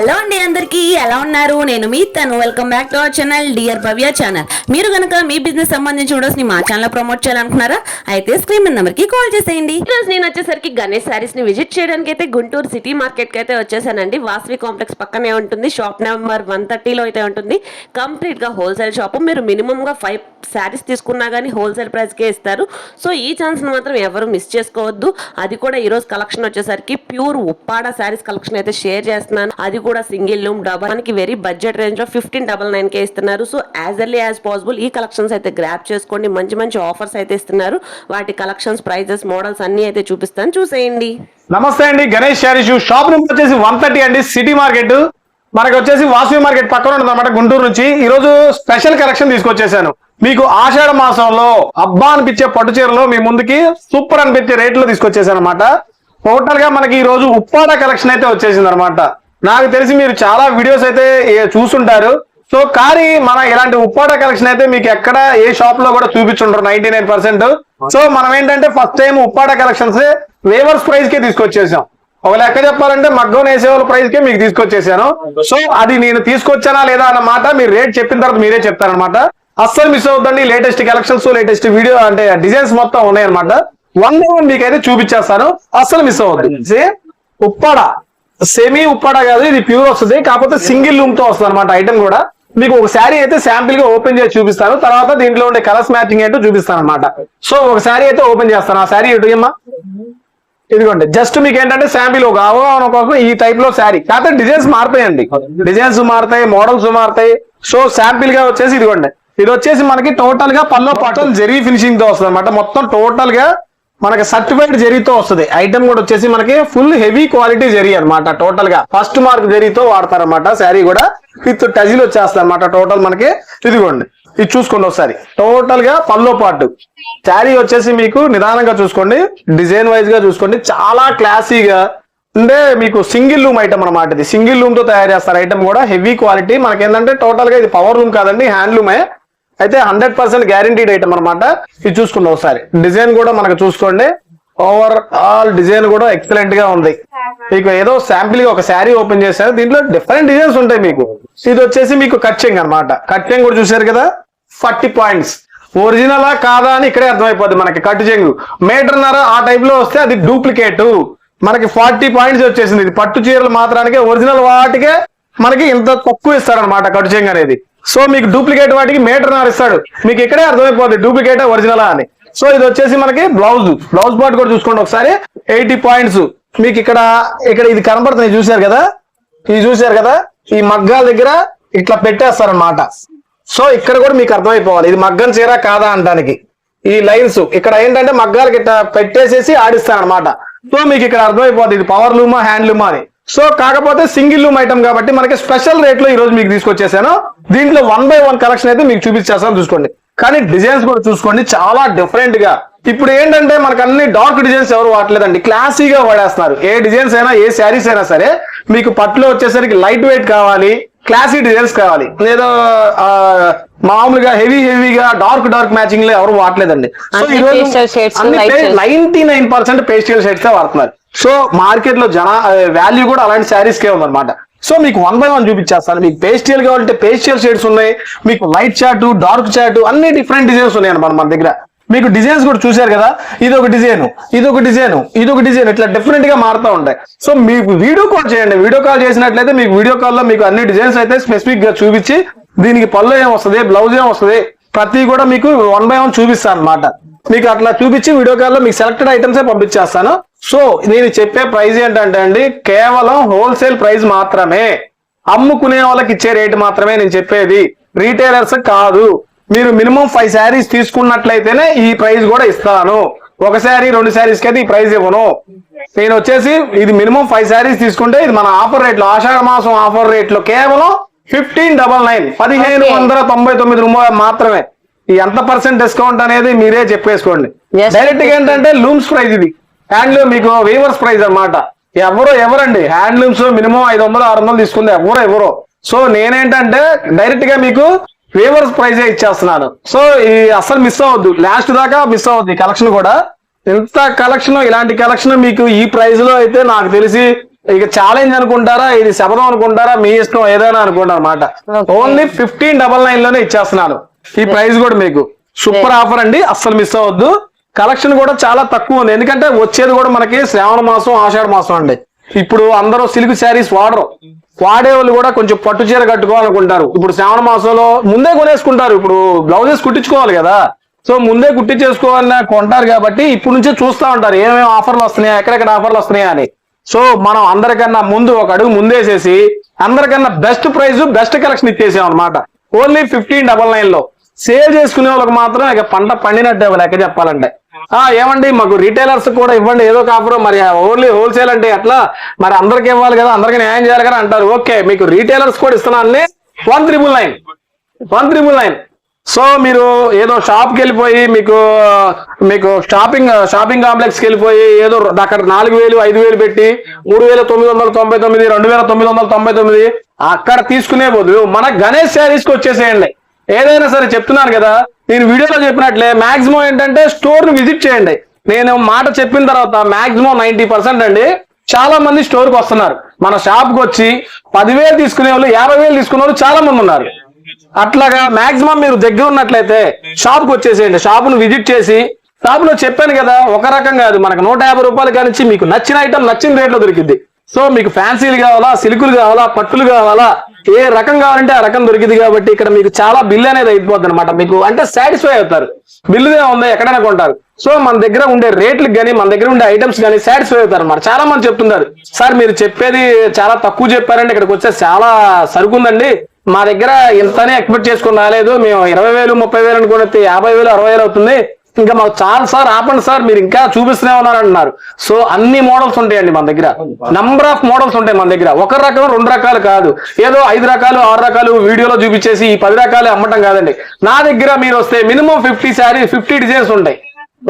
Hello అండి అందరికీ ఎలా ఉన్నారు? నేను మీ తను. Welcome back to our channel dear Bhavya channel మీరు కనుక మీ బిజినెస్ సంబంధించి వీడియోస్ని మా ఛానల్ ప్రమోట్ చేయాలనుకున్నారా అయితే స్క్రీన్ నెంబర్కి కాల్ చేసేయండి. ఈ రోజు నేను వచ్చేసరికి గణేష్ శారీస్ని విజిట్ చేయడానికి అయితే గుంటూరు సిటీ మార్కెట్కి అయితే వచ్చేసానండి. వాసవి కాంప్లెక్స్ పక్కనే ఉంటుంది. షాప్ నెంబర్ వన్ థర్టీలో అయితే ఉంటుంది. కంప్లీట్గా హోల్సేల్ షాప్ మీరు మినిమం గా ఫైవ్ శారీస్ తీసుకున్నా కానీ హోల్సేల్ ప్రైస్ కే ఇస్తారు. సో ఈ ఛాన్స్ మాత్రం ఎవరు మిస్ చేసుకోవద్దు. అది కూడా ఈరోజు కలెక్షన్ వచ్చేసరికి ప్యూర్ ఉప్పాడ శారీస్ కలెక్షన్ అయితే షేర్ చేస్తున్నాను. అది కూడా సింగిల్ రూమ్ డబల్ మనకి వెరీ బడ్జెట్ రేంజ్లో ఫిఫ్టీన్ డబల్ నైన్ కే ఇస్తున్నారు. So as early as possible ఈ కలెక్షన్స్ అయితే గ్రాప్ చేసుకోండి. మంచి మంచి ఆఫర్స్ అయితే ఇస్తున్నారు. వాటి కలెక్షన్స్ ప్రైజెస్ మోడల్స్ అన్ని అయితే చూపిస్తాను. చూసేయండి. నమస్తే అండి. గణేష్ శారీస్ షాప్ నెంబర్ వచ్చేసి వన్ థర్టీ అండి. సిటీ మార్కెట్ మనకు వచ్చేసి వాసవి మార్కెట్ పక్కన ఉంటుంది అనమాట గుంటూరు నుంచి. ఈ రోజు స్పెషల్ కలెక్షన్ తీసుకొచ్చేసాను. మీకు ఆషాఢ మాసంలో అబ్బా అనిపించే పట్టు చీరలో మీ ముందుకి సూపర్ అనిపించే రేట్లో తీసుకొచ్చేసాను అనమాట టోటల్గా మనకి ఈ రోజు ఉప్పాడ కలెక్షన్ అయితే వచ్చేసింది అనమాట నాకు తెలిసి మీరు చాలా వీడియోస్ అయితే చూసుంటారు. సో కానీ మన ఇలాంటి ఉప్పాడ కలెక్షన్ అయితే మీకు ఎక్కడ ఏ షాప్లో కూడా చూపించుంటారు నైన్టీ నైన్ పర్సెంట్. సో మనం ఏంటంటే first time Uppada collections weavers ప్రైస్కి తీసుకొచ్చేసాం. ఒక లెక్క చెప్పాలంటే మగ్గం వేసేవాళ్ళ ప్రైస్ కే మీకు తీసుకొచ్చేసాను. సో అది నేను తీసుకొచ్చానా లేదా అన్నమాట మీరు రేట్ చెప్పిన తర్వాత మీరే చెప్తారనమాట అస్సలు మిస్ అవుతుందండి లేటెస్ట్ కలెక్షన్స్ లేటెస్ట్ వీడియో అంటే డిజైన్స్ మొత్తం ఉన్నాయన్నమాట. వన్ బై వన్ మీకు అయితే చూపించేస్తాను. అస్సలు మిస్ అవుతుంది ఉప్పాడ. సెమీ ఉప్పాడా కాదు ఇది ప్యూర్ వస్తుంది. కాకపోతే సింగిల్ లూమ్తో వస్తుంది అనమాట ఐటమ్ కూడా. మీకు ఒక శారీ అయితే శాంపిల్గా ఓపెన్ చేసి చూపిస్తాను. తర్వాత దీంట్లో ఉండే కలర్స్ మ్యాచింగ్ ఏంటో చూపిస్తాను అనమాట సో ఒక శారీ అయితే ఓపెన్ చేస్తాను. ఆ శారీ ఇటు అమ్మా? ఇదిగోండి. జస్ట్ మీకు ఏంటంటే శాంపిల్ ఒక అవగాహన కోసం ఈ టైప్లో శారీ. కాకపోతే డిజైన్స్ మారుతాయండి డిజైన్స్ మారుతాయి మోడల్స్ మారుతాయి. సో శాంపిల్గా వచ్చేసి ఇదిగోండి. ఇది వచ్చేసి మనకి టోటల్గా పల్లో పట్టలు జెరీ ఫినిషింగ్తో వస్తుంది అనమాట మొత్తం టోటల్గా మనకి సర్టిఫైడ్ జెరీతో వస్తుంది. ఐటమ్ కూడా వచ్చేసి మనకి ఫుల్ హెవీ క్వాలిటీ జెరీ అనమాట టోటల్గా. ఫస్ట్ మార్క్ జెరీతో వాడతారన్నమాట శారీ కూడా విత్ టజిల్ వచ్చేస్తుంది అనమాట టోటల్ మనకి. ఇదిగోండి ఇది చూసుకోండి ఒకసారి. టోటల్గా పల్లో పాటు. శారీ వచ్చేసి మీకు నిదానంగా చూసుకోండి డిజైన్ వైజ్గా చూసుకోండి. చాలా క్లాసీగా అంటే మీకు సింగిల్ రూమ్ ఐటమ్ అనమాట ఇది. సింగిల్ రూమ్తో తయారు చేస్తారు ఐటమ్ కూడా. హెవీ క్వాలిటీ మనకి ఏంటంటే టోటల్గా ఇది పవర్ రూమ్ కాదండి హ్యాండ్లూమే అయితే హండ్రెడ్ పర్సెంట్ గ్యారంటీడ్ ఐటమ్ అనమాట ఇది చూసుకుందాం ఒకసారి. డిజైన్ కూడా మనకు చూసుకోండి. ఓవర్ ఆల్ డిజైన్ కూడా ఎక్సలెంట్గా ఉంది. మీకు ఏదో శాంపిల్గా ఒక శారీ ఓపెన్ చేశారు. దీంట్లో డిఫరెంట్ డిజైన్స్ ఉంటాయి మీకు. ఇది వచ్చేసి మీకు కట్చింగ్ అన్నమాట. కట్చింగ్ కూడా చూసారు కదా? Forty points. ఒరిజినలా కాదా అని ఇక్కడే అర్థమైపోద్ది మనకి కట్టు చెంగు మీటర్నర ఆ టైప్లో వస్తే అది డూప్లికేట్ మనకి ఫార్టీ పాయింట్స్ వచ్చేసింది. ఇది పట్టు చీరలు మాత్రానికి ఒరిజినల్ వాటికే మనకి ఇంత తక్కువ ఇస్తారనమాట అనమాట చెంగు అనేది. సో మీకు డూప్లికేట్ వాటికి మీటర్ ఇస్తాడు మీకు ఇక్కడే అర్థమైపోద్ది డూప్లికేట్ ఒరిజినలా అని. సో ఇది వచ్చేసి మనకి బ్లౌజ్ బ్లౌజ్ పార్ట్ కూడా చూసుకోండి ఒకసారి. Eighty points. మీకు ఇక్కడ ఇక్కడ ఇది కనబడుతుంది చూశారు కదా? ఇది చూశారు కదా? ఈ మగ్గాల దగ్గర ఇట్లా పెట్టేస్తారనమాట సో ఇక్కడ కూడా మీకు అర్థమైపోవాలి ఇది మగ్గం చీర కాదా అనడానికి. ఈ లైన్స్ ఇక్కడ ఏంటంటే మగ్గాలకి ఇట్లా పెట్టేసేసి ఆడిస్తారనమాట సో మీకు ఇక్కడ అర్థమైపోతుంది ఇది పవర్ లూమా హ్యాండ్ లూమా అని. సో కాకపోతే సింగిల్ లూమ్ ఐటమ్ కాబట్టి మనకి స్పెషల్ రేట్లో ఈ రోజు మీకు తీసుకొచ్చేసాను. దీంట్లో వన్ బై వన్ కలెక్షన్ అయితే మీకు చూపించేస్తాను చూసుకోండి. కానీ డిజైన్స్ కూడా చూసుకోండి చాలా డిఫరెంట్గా. ఇప్పుడు ఏంటంటే మనకు అన్ని డార్క్ డిజైన్స్ ఎవరు వాడలేదండి క్లాసీగా వాడేస్తున్నారు. ఏ డిజైన్స్ అయినా ఏ శారీస్ అయినా సరే మీకు పట్టులో వచ్చేసరికి లైట్ వెయిట్ కావాలి క్లాసీ డిజైన్స్ కావాలి. లేదా మామూలుగా హెవీ హెవీగా డార్క్ డార్క్ మ్యాచింగ్లో ఎవరు వాడలేదండి సో ఈ రోజు. Ninety nine percent pastel shades వాడుతున్నారు. సో మార్కెట్లో జన వాల్యూ కూడా అలాంటి శారీస్ కే ఉందన్నమాట. సో మీకు వన్ బై వన్ చూపించేస్తాను. మీకు పేస్టియల్ కావాలంటే పేస్టియల్ షేడ్స్ ఉన్నాయి. మీకు లైట్ చాట్ డార్క్ చాట్ అన్ని డిఫరెంట్ డిజైన్స్ ఉన్నాయి అన్నమాట మన దగ్గర. మీకు డిజైన్స్ కూడా చూశారు కదా? ఇది ఒక డిజైన్ ఇది ఒక డిజైన్ ఇది ఒక డిజైన్ ఇట్లా డిఫరెంట్గా మారుతూ ఉంటాయి. సో మీకు వీడియో కాల్ చేయండి. వీడియో కాల్ చేసినట్లయితే మీకు వీడియో కాల్లో మీకు అన్ని డిజైన్స్ అయితే స్పెసిఫిక్గా చూపించి దీనికి పళ్ళు ఏం వస్తుంది బ్లౌజ్ ఏం వస్తుంది ప్రతి కూడా మీకు వన్ బై వన్ చూపిస్తాను అనమాట మీకు అట్లా చూపించి వీడియో కాల్లో మీకు సెలెక్టెడ్ ఐటమ్స్ పంపించేస్తాను. సో నేను చెప్పే ప్రైస్ ఏంటంటే అండి కేవలం హోల్సేల్ ప్రైస్ మాత్రమే. అమ్ముకునే వాళ్ళకి ఇచ్చే రేట్ మాత్రమే నేను చెప్పేది. రీటైలర్స్ కాదు. మీరు మినిమం ఫైవ్ శారీస్ తీసుకున్నట్లయితేనే ఈ ప్రైస్ కూడా ఇస్తాను. ఒక శారీ రెండు శారీస్కి అయితే ఈ ప్రైస్ ఇవ్వను. నేను వచ్చేసి ఇది మినిమం ఫైవ్ శారీస్ తీసుకుంటే ఇది మన ఆఫర్ రేట్లో ఆషాఢ మాసం ఆఫర్ రేట్లో కేవలం ఫిఫ్టీన్ డబల్ నైన్ పదిహేను వందల తొంభై తొమ్మిది రూపాయలు మాత్రమే. ఎంత పర్సెంట్ డిస్కౌంట్ అనేది మీరే చెప్పేసుకోండి. డైరెక్ట్గా ఏంటంటే లూమ్స్ ప్రైస్ ఇది. హ్యాండ్లూమ్ మీకు వీవర్స్ ప్రైస్ అన్నమాట. ఎవరో ఎవరండి? హ్యాండ్లూమ్స్ మినిమం ఐదు వందలు ఆరు వందలు తీసుకుంది. ఎవరో ఎవరో. సో నేనేంటంటే డైరెక్ట్గా మీకు వీవర్స్ ప్రైజ్ ఇచ్చేస్తున్నాను. సో ఈ అస్సలు మిస్ అవ్వద్దు. లాస్ట్ దాకా మిస్ అవ్వద్దు కలెక్షన్ కూడా. ఇంత కలెక్షన్ ఇలాంటి కలెక్షన్ మీకు ఈ ప్రైస్లో అయితే నాకు తెలిసి ఇక ఛాలెంజ్ అనుకుంటారా ఇది శబదం అనుకుంటారా మీ ఇష్టం ఏదైనా అనుకుంటారు అనమాట ఓన్లీ ఫిఫ్టీన్ డబల్ నైన్లోనే ఇచ్చేస్తున్నాను. ఈ ప్రైస్ కూడా మీకు. సూపర్ ఆఫర్ అండి. అస్సలు మిస్ అవ్వద్దు. కలెక్షన్ కూడా చాలా తక్కువ ఉంది. ఎందుకంటే వచ్చేది కూడా మనకి శ్రావణ మాసం ఆషాఢ మాసం అండి. ఇప్పుడు అందరూ సిల్క్ శారీస్ వాడరు. వాడే వాళ్ళు కూడా కొంచెం పట్టు చీర కట్టుకోవాలనుకుంటారు. ఇప్పుడు శ్రావణ మాసంలో ముందే కొనేసుకుంటారు. ఇప్పుడు బ్లౌజెస్ కుట్టించుకోవాలి కదా. సో ముందే కుట్టించేసుకోవాలని కొంటారు కాబట్టి ఇప్పుడు నుంచే చూస్తా ఉంటారు. ఏమేమి ఆఫర్లు వస్తున్నాయా? ఎక్కడెక్కడ ఆఫర్లు వస్తున్నాయా అని. సో మనం అందరికన్నా ముందు ఒక అడుగు ముందేసేసి అందరికన్నా బెస్ట్ ప్రైస్ బెస్ట్ కలెక్షన్ ఇచ్చేసాం అనమాట ఓన్లీ ఫిఫ్టీన్ డబల్ నైన్లో సేల్ చేసుకునే వాళ్ళకి మాత్రం ఇక పంట పండినట్టే లెక్క చెప్పాలంటే. ఆ ఏమండి మాకు రీటైలర్స్ కూడా ఇవ్వండి ఏదో కాపురం మరి ఓన్లీ హోల్సేల్ అంటే ఎట్లా? మరి అందరికి ఇవ్వాలి కదా అందరికి న్యాయం చేయాలి కదా అంటారు. ఓకే మీకు రీటైలర్స్ కూడా ఇస్తున్నాను one triple nine one triple nine so మీరు ఏదో షాప్కి వెళ్ళిపోయి మీకు మీకు షాపింగ్ షాపింగ్ కాంప్లెక్స్కి వెళ్ళిపోయి ఏదో అక్కడ నాలుగు వేలు ఐదు వేలు పెట్టి మూడు వేల తొమ్మిది వందల తొంభై తొమ్మిది రెండు వేల తొమ్మిది వందల తొంభై తొమ్మిది అక్కడ తీసుకునే బదులు మన గణేష్ శారీస్కి వచ్చేసేయండి. ఏదైనా సరే చెప్తున్నాను కదా నేను వీడియోలో చెప్పినట్లే మాక్సిమం ఏంటంటే స్టోర్ని విజిట్ చేయండి. నేను మాట చెప్పిన తర్వాత మాక్సిమం నైన్టీ పర్సెంట్ అండి చాలా మంది స్టోర్కి వస్తున్నారు. మన షాప్కి వచ్చి పదివేలు తీసుకునే వాళ్ళు యాభై వేలు తీసుకునే వాళ్ళు చాలా మంది ఉన్నారు. అట్లాగా మాక్సిమం మీరు దగ్గర ఉన్నట్లయితే షాప్కి వచ్చేసేయండి. షాప్ను విజిట్ చేసి షాప్లో చెప్పాను కదా ఒక రకం కాదు మనకు నూట యాభై రూపాయలు కానించి మీకు నచ్చిన ఐటమ్ నచ్చిన రేట్లో దొరికింది సో మీకు ఫ్యాన్సీలు కావాలా సిల్కులు కావాలా పట్టులు కావాలా ఏ రకం కావాలంటే ఆ రకం దొరికింది కాబట్టి ఇక్కడ మీకు చాలా బిల్ అనేది అయిపోద్ది అనమాట మీకు అంటే సాటిస్ఫై అవుతారు. బిల్లుదే ఉందా ఎక్కడైనా కొంటారు. సో మన దగ్గర ఉండే రేట్లకు కానీ మన దగ్గర ఉండే ఐటమ్స్ కానీ సాటిస్ఫై అవుతారు అనమాట చాలా మంది చెప్తున్నారు సార్ మీరు చెప్పేది చాలా తక్కువ చెప్పారండి ఇక్కడికి వచ్చే చాలా సరుకు ఉందండి మా దగ్గర ఇంతనే ఎక్స్పెక్ట్ చేసుకుని రాలేదు. మేము ఇరవై వేలు ముప్పై వేలు అనుకుని యాభై వేలు అరవై వేలు అవుతుంది. ఇంకా మాకు చాలు సార్ ఆపండి సార్ మీరు ఇంకా చూపిస్తూనే ఉన్నారు అంటున్నారు సో అన్ని మోడల్స్ ఉంటాయండి మన దగ్గర. నంబర్ ఆఫ్ మోడల్స్ ఉంటాయి మన దగ్గర. ఒక రకం రెండు రకాలు కాదు. ఏదో ఐదు రకాలు ఆరు రకాలు వీడియోలో చూపించేసి ఈ పది రకాలు అమ్మటం కాదండి. నా దగ్గర మీరు వస్తే minimum fifty saree fifty designs ఉంటాయి.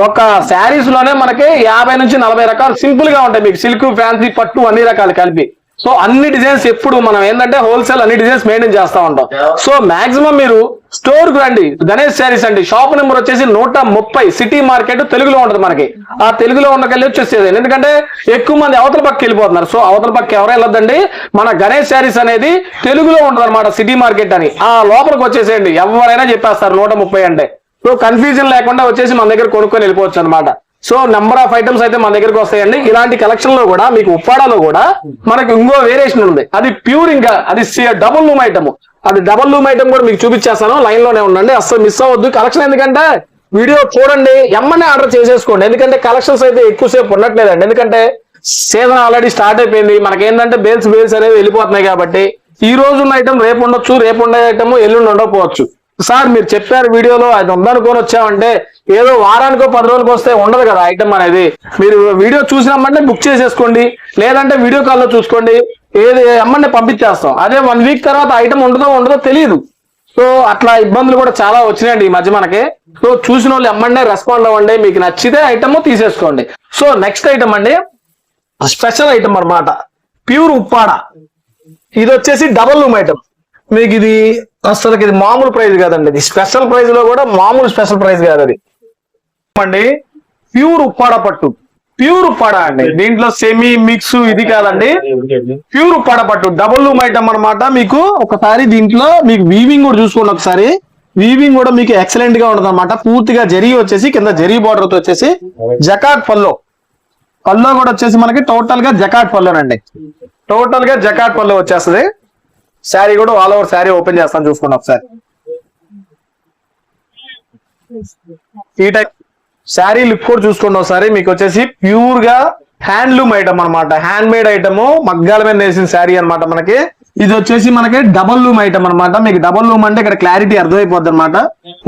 ఒక శారీస్లోనే మనకి యాభై నుంచి నలభై రకాలు సింపుల్గా ఉంటాయి. మీకు సిల్క్ ఫ్యాన్సీ పట్టు అన్ని రకాలు కలిపి. సో అన్ని డిజైన్స్ ఎప్పుడు మనం ఏంటంటే హోల్సేల్ అన్ని డిజైన్స్ మెయింటైన్ చేస్తా ఉంటాం. సో మాక్సిమం మీరు స్టోర్కు రండి. గణేష్ శారీస్ అండి. షాప్ నెంబర్ వచ్చేసి నూట ముప్పై. సిటీ మార్కెట్ తెలుగులో ఉంటది మనకి. ఆ తెలుగులో ఉండకెళ్ళి వచ్చేసేది. ఎందుకంటే ఎక్కువ మంది అవతల పక్క వెళ్ళిపోతున్నారు. సో అవతల పక్క ఎవరు వెళ్ళొద్దండి? మన గణేష్ శారీస్ అనేది తెలుగులో ఉంటది అనమాట సిటీ మార్కెట్ అని. ఆ లోపలికి వచ్చేసేయండి. ఎవరైనా చెప్పేస్తారు నూట ముప్పై అంటే. సో కన్ఫ్యూజన్ లేకుండా వచ్చేసి మన దగ్గర కొనుక్కొని వెళ్ళిపోవచ్చు అనమాట సో నెంబర్ ఆఫ్ ఐటమ్స్ అయితే మన దగ్గరకు వస్తాయండి. ఇలాంటి కలెక్షన్లో కూడా మీకు ఉప్పాడాలో కూడా మనకి ఇంకో వేరియేషన్ ఉంది. అది ప్యూర్ ఇంకా అది డబుల్ రూమ్ ఐటమ్ అది డబుల్ రూమ్ ఐటమ్ కూడా మీకు చూపించేస్తాను. లైన్లోనే ఉండండి. అస్సలు మిస్ అవ్వద్దు. కలెక్షన్ ఎందుకంటే వీడియో చూడండి ఎమ్మనే ఆర్డర్ చేసేసుకోండి. ఎందుకంటే కలెక్షన్స్ అయితే ఎక్కువసేపు ఉండట్లేదండి. ఎందుకంటే సీజన్ ఆల్రెడీ స్టార్ట్ అయిపోయింది. మనకి ఏంటంటే బేల్స్ బేల్స్ అనేవి వెళ్ళిపోతున్నాయి కాబట్టి ఈ రోజు ఉన్న ఐటమ్ రేపు ఉండొచ్చు రేపు ఉండే ఐటమ్ ఎల్లుండి ఉండకపోవచ్చు. సార్ మీరు చెప్పారు వీడియోలో అది ఉందనుకొని వచ్చామంటే ఏదో వారానికో పది రోజులకు వస్తే ఉండదు కదా ఐటమ్ అనేది. మీరు వీడియో చూసినామంటే బుక్ చేసేసుకోండి లేదంటే వీడియో కాల్లో చూసుకోండి ఏది అమ్మని పంపించేస్తాం. అదే వన్ వీక్ తర్వాత ఐటమ్ ఉంటుందో ఉండదో తెలియదు సో అట్లా ఇబ్బందులు కూడా చాలా వచ్చినాయండి ఈ మధ్య మనకి. సో చూసిన వాళ్ళు ఎమ్మండే రెస్పాండ్ అవ్వండి మీకు నచ్చితే ఐటమ్ తీసేసుకోండి. సో నెక్స్ట్ ఐటమ్ అండి. స్పెషల్ ఐటమ్ అన్నమాట. ప్యూర్ ఉప్పాడ. ఇది వచ్చేసి డబల్ రూమ్ ఐటమ్. మీకు ఇది అసలు ఇది మామూలు ప్రైజ్ కాదండి. ఇది స్పెషల్ ప్రైజ్లో కూడా మామూలు స్పెషల్ ప్రైజ్ కాదు అది. అండి ప్యూర్ ఉప్పాడ పట్టు. ప్యూర్ ఉప్పాడ అండి. దీంట్లో సెమీ మిక్స్ ఇది కాదండి. ప్యూర్ ఉప్పాడ పట్టు. డబుల్ రూమ్ ఐటమ్ అన్నమాట. మీకు ఒకసారి దీంట్లో మీకు వీవింగ్ కూడా చూసుకోండి ఒకసారి. వీవింగ్ కూడా మీకు ఎక్సలెంట్గా ఉండదు అనమాట పూర్తిగా జరీ వచ్చేసి కింద జరీ బార్డర్తో వచ్చేసి జకాట్ పల్లో పల్లో కూడా వచ్చేసి మనకి టోటల్గా జకాట్ పల్లోనండి టోటల్గా జకాట్ పల్లో వచ్చేస్తుంది. శారీ కూడా ఆల్ ఓవర్ శారీ ఓపెన్ చేస్తాను చూసుకోండి ఒకసారి. ఈ టైప్ శారీ లుక్ కూడా చూసుకోండి ఒకసారి. మీకు వచ్చేసి ప్యూర్గా హ్యాండ్లూమ్ ఐటమ్ అన్నమాట. హ్యాండ్ మేడ్ ఐటమ్ మగ్గాల మీద వేసిన శారీ అన్నమాట మనకి. ఇది వచ్చేసి మనకి డబల్ లూమ్ ఐటమ్ అన్నమాట. మీకు డబల్ లూమ్ అంటే ఇక్కడ క్లారిటీ అర్థమైపోద్ది అనమాట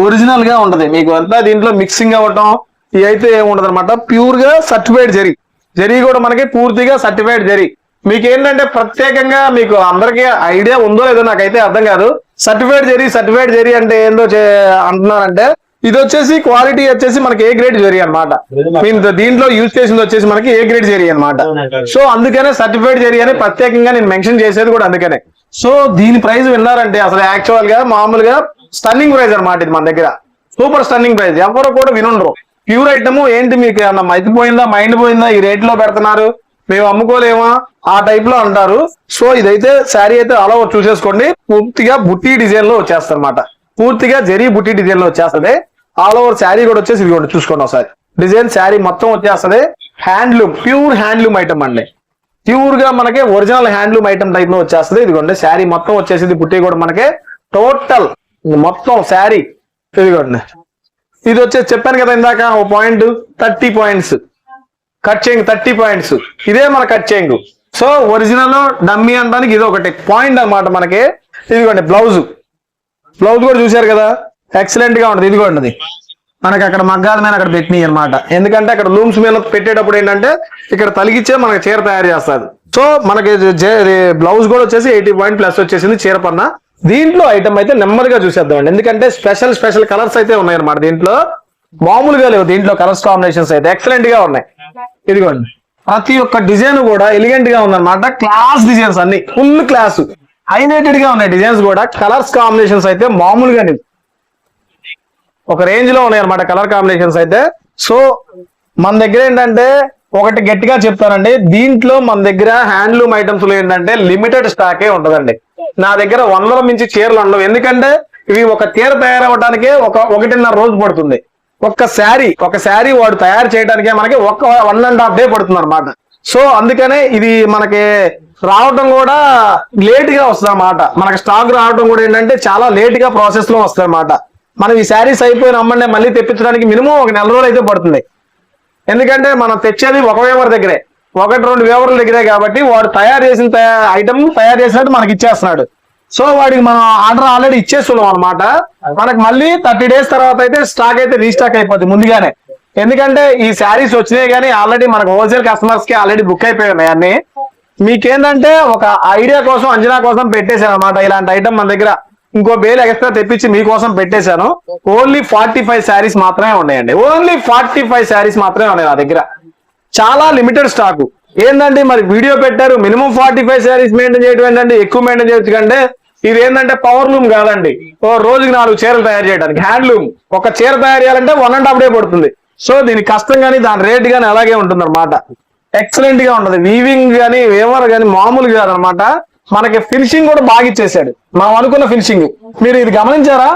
ఒరిజినల్గా ఉంటది. మీకు అంతా దీంట్లో మిక్సింగ్ అవ్వటం ఇది అయితే ఏముండదు అనమాట ప్యూర్గా సర్టిఫైడ్ జరీ. జరీ కూడా మనకి పూర్తిగా సర్టిఫైడ్ జరీ. మీకేంటంటే ప్రత్యేకంగా మీకు అందరికీ ఐడియా ఉందో లేదో నాకైతే అర్థం కాదు. సర్టిఫైడ్ జరీ సర్టిఫైడ్ జరీ అంటే ఏందో అంటున్నారంటే ఇది వచ్చేసి క్వాలిటీ వచ్చేసి మనకి ఏ గ్రేడ్ జరీ అనమాట దీంట్లో యూజ్ చేసింది వచ్చేసి మనకి ఏ గ్రేడ్ జరీ అన్నమాట. సో అందుకనే సర్టిఫైడ్ జరీ అని ప్రత్యేకంగా నేను మెన్షన్ చేసేది కూడా అందుకనే. సో దీని ప్రైస్ విన్నారంటే అసలు యాక్చువల్గా మామూలుగా స్టన్నింగ్ ప్రైస్ అనమాట ఇది మన దగ్గర. Super stunning price. ఎవరు కూడా వినుండరు. ప్యూర్ ఐటమ్ ఏంటి మీకు ఏమన్నా మైతి పోయిందా మైండ్ పోయిందా? ఈ రేట్లో పెడుతున్నారు. మేము అమ్ముకోలేమా? ఆ టైప్లో అంటారు. సో ఇదైతే శారీ అయితే అలా చూసేసుకోండి. పూర్తిగా బుట్టి డిజైన్లో వచ్చేస్తుంది అనమాట పూర్తిగా జరీ బుట్టి డిజైన్లో వచ్చేస్తుంది. ఆల్ ఓవర్ శారీ కూడా వచ్చేసి ఇదిగోండి చూసుకోండి ఒకసారి. డిజైన్ శారీ మొత్తం వచ్చేస్తుంది. హ్యాండ్లూమ్ ప్యూర్ హ్యాండ్లూమ్ ఐటమ్ అండి. ప్యూర్గా మనకి ఒరిజినల్ హ్యాండ్లూమ్ ఐటమ్ టైప్లో వచ్చేస్తుంది. ఇదిగోండి శారీ మొత్తం వచ్చేసింది. బుట్టి కూడా మనకి టోటల్ మొత్తం శారీ. ఇదిగోండి. ఇది వచ్చేసి చెప్పాను కదా ఇందాక ఓ పాయింట్ థర్టీ పాయింట్స్ కట్ చేయింగ్ థర్టీ పాయింట్స్ ఇదే మన కట్ చేయింగ్ సో ఒరిజినల్ డమ్మీ అనడానికి ఇది ఒకటి పాయింట్ అన్నమాట మనకి. ఇదిగోండి బ్లౌజ్ బ్లౌజ్ కూడా చూశారు కదా? ఎక్సలెంట్గా ఉంటుంది ఇదిగోండి మనకి అక్కడ మగ్గాల మీద అక్కడ పెట్టినాయి అనమాట ఎందుకంటే అక్కడ లూమ్స్ మీద పెట్టేటప్పుడు ఏంటంటే ఇక్కడ తలిగిచ్చే మనకి చీర తయారు చేస్తారు. సో మనకి బ్లౌజ్ కూడా వచ్చేసి ఎయిటీ పాయింట్ ప్లస్ వచ్చేసింది చీర పన్న. దీంట్లో ఐటమ్ అయితే నెమ్మదిగా చూసేద్దామండి. ఎందుకంటే స్పెషల్ స్పెషల్ కలర్స్ అయితే ఉన్నాయి అనమాట దీంట్లో. మామూలుగా లేవు. దీంట్లో కలర్స్ కాంబినేషన్స్ అయితే. ఎక్సలెంట్గా ఉన్నాయి. ఇదిగోండి. ప్రతి ఒక్క డిజైన్ కూడా ఎలిగెంట్గా ఉందన్నమాట. క్లాస్ డిజైన్స్ అన్ని. ఫుల్ క్లాస్ హైలైటెడ్గా ఉన్నాయి డిజైన్స్ కూడా. కలర్స్ కాంబినేషన్స్ అయితే మామూలుగా ఒక రేంజ్లో ఉన్నాయి అనమాట కలర్ కాంబినేషన్స్ అయితే. సో మన దగ్గర ఏంటంటే ఒకటి గట్టిగా చెప్తానండి. దీంట్లో మన దగ్గర హ్యాండ్లూమ్ ఐటమ్స్లో ఏంటంటే లిమిటెడ్ స్టాకే ఉంటదండి. నా దగ్గర వందల మించి చీరలు ఉండవు. ఎందుకంటే ఇవి ఒక చీర తయారవడానికే ఒక ఒకటిన్నర రోజు పడుతుంది. ఒక్క శారీ ఒక శారీ వాడు తయారు చేయడానికే మనకి ఒక్క వన్ అండ్ హాఫ్ డే పడుతుంది అనమాట సో అందుకనే ఇది మనకి రావటం కూడా లేట్గా వస్తుంది అనమాట మనకి స్టాక్ రావడం కూడా ఏంటంటే చాలా లేట్గా ప్రాసెస్లో వస్తుంది అనమాట మనం ఈ శారీస్ అయిపోయిన అమ్మండి మళ్ళీ తెప్పించడానికి మినిమం ఒక నెల రోజులు అయితే పడుతుంది. ఎందుకంటే మనం తెచ్చేది ఒక వేవర్ దగ్గరే ఒకటి రెండు వేవర్ల దగ్గరే కాబట్టి వాడు తయారు చేసిన ఐటమ్ తయారు చేసినట్టు మనకి ఇచ్చేస్తున్నాడు. సో వాడికి మనం ఆర్డర్ ఆల్రెడీ ఇచ్చేస్తున్నాం అనమాట మనకి మళ్ళీ థర్టీ డేస్ తర్వాత అయితే స్టాక్ అయితే రీస్టాక్ అయిపోద్ది ముందుగానే. ఎందుకంటే ఈ శారీస్ వచ్చినాయి కానీ ఆల్రెడీ మనకు హోల్సేల్ కస్టమర్స్కి ఆల్రెడీ బుక్ అయిపోయి ఉన్నాయి అన్ని. మీకేంటంటే ఒక ఐడియా కోసం అంచనా కోసం పెట్టేశాను అనమాట ఇలాంటి ఐటమ్ మన దగ్గర ఇంకో బేల్ ఎక్స్ట్రా తెప్పించి మీకోసం పెట్టేశాను. ఓన్లీ ఫార్టీ ఫైవ్ శారీస్ మాత్రమే ఉన్నాయండి. ఓన్లీ ఫార్టీ ఫైవ్ శారీస్ మాత్రమే ఉన్నాయి నా దగ్గర. చాలా లిమిటెడ్ స్టాక్ ఏంటంటే మరి వీడియో పెట్టారు? Minimum forty five sarees maintain చేయడం ఏంటంటే ఎక్కువ మెయింటైన్ చేయొచ్చు కంటే ఇది ఏంటంటే పవర్ లూమ్ కాదండి. ఓ రోజుకి నాలుగు చీరలు తయారు చేయడానికి. హ్యాండ్లూమ్ ఒక చీర తయారు చేయాలంటే వన్ అండ్ హాఫ్ డే పడుతుంది. సో దీని కష్టం కానీ దాని రేట్ కానీ అలాగే ఉంటుంది అనమాట ఎక్సలెంట్గా ఉంటది. వీవింగ్ కానీ వేవర్ కానీ మామూలు కాదనమాట మనకి ఫినిషింగ్ కూడా బాగా ఇచ్చేసాడు. మనం అనుకున్న ఫినిషింగ్ మీరు ఇది గమనించారా?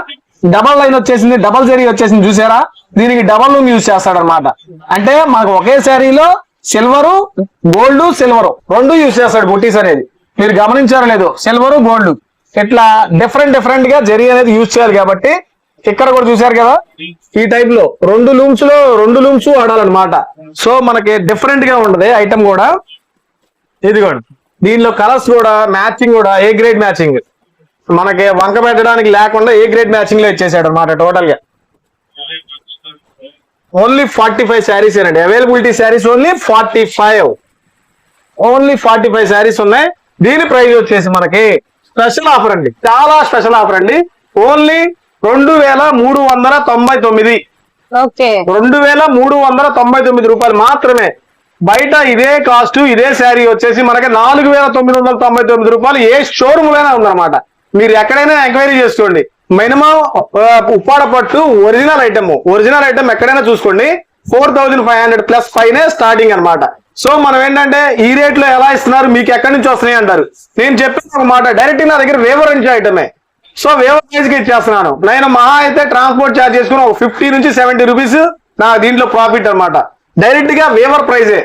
డబల్ లైన్ వచ్చేసింది డబల్ జరీ వచ్చేసింది చూసారా? దీనికి డబల్ లూమ్ యూజ్ చేస్తాడు అనమాట అంటే మనకు ఒకే శారీలో సిల్వరు గోల్డ్ సిల్వరు రెండు యూజ్ చేస్తాడు బుట్టీస్ అనేది. మీరు గమనించారో లేదు? సిల్వరు గోల్డ్ ఇట్లా డిఫరెంట్ డిఫరెంట్గా జరీ అనేది యూజ్ చేయాలి కాబట్టి ఇక్కడ కూడా చూశారు కదా? ఈ టైప్లో రెండు లూమ్స్లో రెండు లూమ్స్ వాడాలన్నమాట. సో మనకి డిఫరెంట్గా ఉండదు ఐటమ్ కూడా. ఇదిగోండి. దీనిలో కలర్స్ కూడా మ్యాచింగ్ కూడా ఏ గ్రేడ్ మ్యాచింగ్ మనకి వంక పెట్టడానికి లేకుండా ఏ గ్రేడ్ మ్యాచింగ్లో ఇచ్చేసాడు అనమాట టోటల్గా. ఓన్లీ ఫార్టీ ఫైవ్ శారీస్ అండి availability sarees only forty five only forty five sarees ఉన్నాయి. దీని ప్రైస్ వచ్చేసి మనకి స్పెషల్ ఆఫర్ అండి. చాలా స్పెషల్ ఆఫర్ అండి. ఓన్లీ రెండు వేల మూడు వందల తొంభై తొమ్మిది. రెండు వేల మూడు వందల తొంభై తొమ్మిది రూపాయలు మాత్రమే. బయట ఇదే కాస్ట్ ఇదే శారీ వచ్చేసి మనకి నాలుగు వేల తొమ్మిది వందల తొంభై తొమ్మిది రూపాయలు ఏ షోరూమ్లోనే ఉందన్నమాట. మీరు ఎక్కడైనా ఎంక్వైరీ చేసుకోండి. మినిమం ఉప్పాడ పట్టు ఒరిజినల్ ఐటమ్ ఒరిజినల్ ఐటమ్ ఎక్కడైనా చూసుకోండి. Four thousand five hundred plus పైనే స్టార్టింగ్ అన్నమాట. సో మనం ఏంటంటే ఈ రేట్లో ఎలా ఇస్తున్నారు? మీకు ఎక్కడి నుంచి వస్తున్నాయి అంటారు? నేను చెప్పిన ఒక మాట డైరెక్ట్ నా దగ్గర వేవర్ నుంచి ఐటమే సో వేవర్ ప్రైజ్కి ఇచ్చేస్తున్నాను. నేను మహా అయితే ట్రాన్స్పోర్ట్ ఛార్జ్ చేసుకుని ఒక ఫిఫ్టీ నుంచి సెవెంటీ రూపీస్ నా దీంట్లో ప్రాఫిట్ అన్నమాట. డైరెక్ట్గా వేవర్ ప్రైజే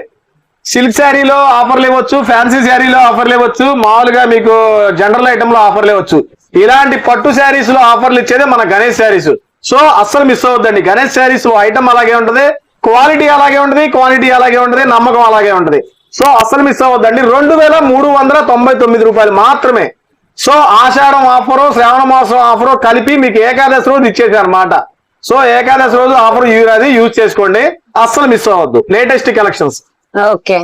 సిల్క్ శారీలో ఆఫర్లు ఇవ్వచ్చు ఫ్యాన్సీ శారీలో ఆఫర్లు ఇవ్వచ్చు మామూలుగా మీకు జనరల్ ఐటమ్లో ఆఫర్లు ఇవ్వచ్చు ఇలాంటి పట్టు శారీస్లో ఆఫర్లు ఇచ్చేదే మన గణేష్ శారీస్ సో అస్సలు మిస్ అవద్దండి గణేష్ శారీస్ ఐటమ్ అలాగే ఉంటది. క్వాలిటీ అలాగే ఉంటుంది క్వాంటిటీ అలాగే ఉంటుంది నమ్మకం అలాగే ఉంటుంది. సో అస్సలు మిస్ అవ్వద్దండి. రెండు వేల మూడు వందల తొంభై తొమ్మిది రూపాయలు మాత్రమే. సో ఆషాఢం ఆఫరు శ్రావణ మాసం ఆఫరు కలిపి మీకు ఏకాదశి రోజు ఇచ్చేసారు అనమాట సో ఏకాదశి రోజు ఆఫర్ అది యూజ్ చేసుకోండి. అస్సలు మిస్ అవ్వద్దు. Latest collections okay.